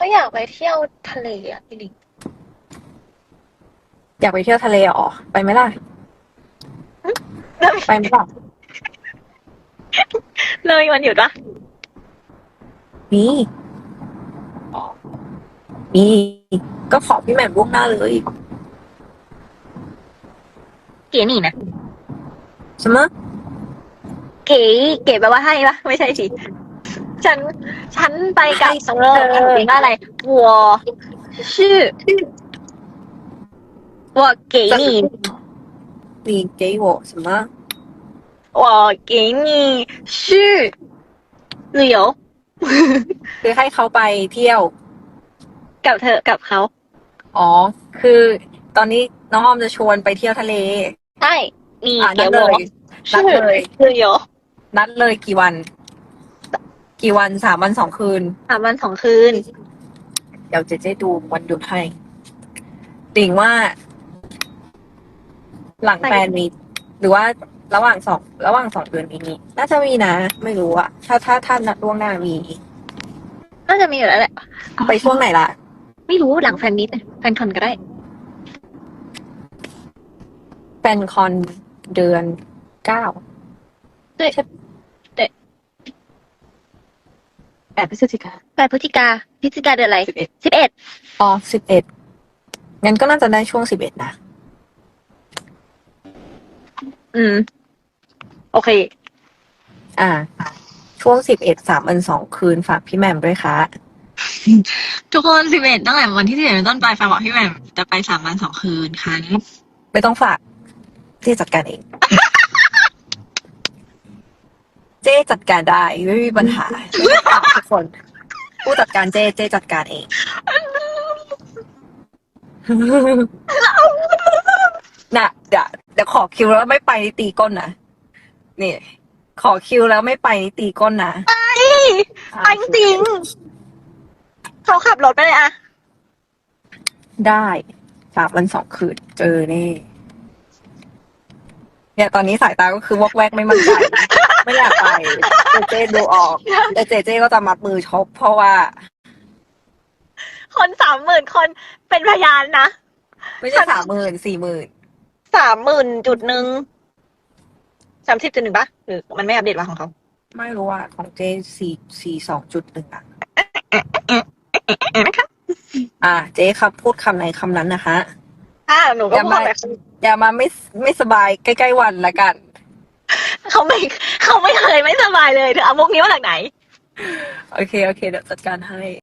ก็อยากไปเที่ยวทะเลอะพี่ลิงอยากไปเที่ยวทะเลเหรอไปไหมล่ะ ไปไหมล่ะเลยวันหยุดปะมีมีก็ขอพี่แหม่มล่วงหน้าเลยเก๋หนีนะใช่ไหมเก๋เก๋แปลว่าให้ปะไม่ใช่สิ ฉัน ฉันไปกับเธอเองว่าอะไรวัวชื่อวัวเก๋หนี 你给我什么？我给你去旅游 คือให้เขาไปเที่ยว กับเธอกับเขา อ๋อ คือตอนนี้น้องออมจะชวนไปเที่ยวทะเล ใช่你 อ่า 给 นัดเล 我 ย นัดเลย 旅游 นัดเลยกี่วัน กี่วันสามวันสองคืน สามวันสองคืน เดี๋ยวเจเจดูวันหยุดให้ติ่งว่า หลังแฟนมีหรือว่าระหว่างสองระหว่างสองเดือนนี้มีน่าจะมีนะ ไม่รู้อะถ้าถ้าถ้านัดล่วงหน้ามี น่าจะมีอยู่แล้วแหละไปช่วงไหนล่ะ ไม่รู้หลังแฟนมิตแฟนคอนก็ได้ แฟนคอนเดือนเก้าแป ดพฤศจิกาแปดพฤศจิกาพฤศจิกาเดือนอะไรสิบเอ็ดสิบเอ็ดอ๋อสิบเอ็ดงั้นก็น่าจะได้ช่วงสิบเอ็ดนะ อืม โอเค อ่า ช่วงสิบเอ็ดสามวันสองคืนฝากพี่แหม่มด้วยค่ะ ทุกคนสิบเอ็ดตั้งแต่วันที่สิบเอ็ดเป็นต้นไปฟ้าบอกพี่แหม่มจะไปสามวันสองคืนค่ะไม่ต้องฝากเจ๊จัดการเองเจ๊จัดการได้ไม่มีปัญหาไม่ต้องฝากทุกคน ผู้จัดการเจ๊เจ๊จัดการเองน่ะเดี๋ยวเดี๋ยวขอคิวแล้วไม่ไปนี่ตีก้นนะนี่ ขอคิวแล้วไม่ไปนี่ตีก้นนะไปจริงๆเขาขับรถไปเลยอะได้สามวันสองคืนเจอแน่เนี่ยตอนนี้สายตาก็คือวอกแวกไม่มั่นใจ ไม่อยากไปเจเจดูออกแต่เจเจก็จะมัดมือชกเพราะว่า คนสามหมื่นคนเป็นพยานนะไม่ใช่สามหมื่นสี่หมื่นสามหมื่นจุดหนึ่งสามสิบจุดหนึ่งปะหรือมันไม่อัปเดตวะของเขา ไม่รู้ว่าของเจสี่สี่สองจุดหนึ่งอะอ่าเจ๊ครับพูดคำไหนคำนั้นนะคะอ่าหนูก็อย่าพูมาดแบบอย่ามาไม่ไม่สบายใกล้ ๆ วันละกัน เขาไม่เขาไม่เคยไม่สบายเลยเธอเอามุกนี้มาจากไหน โอเค โอเค เดี๋ยวจัดการให้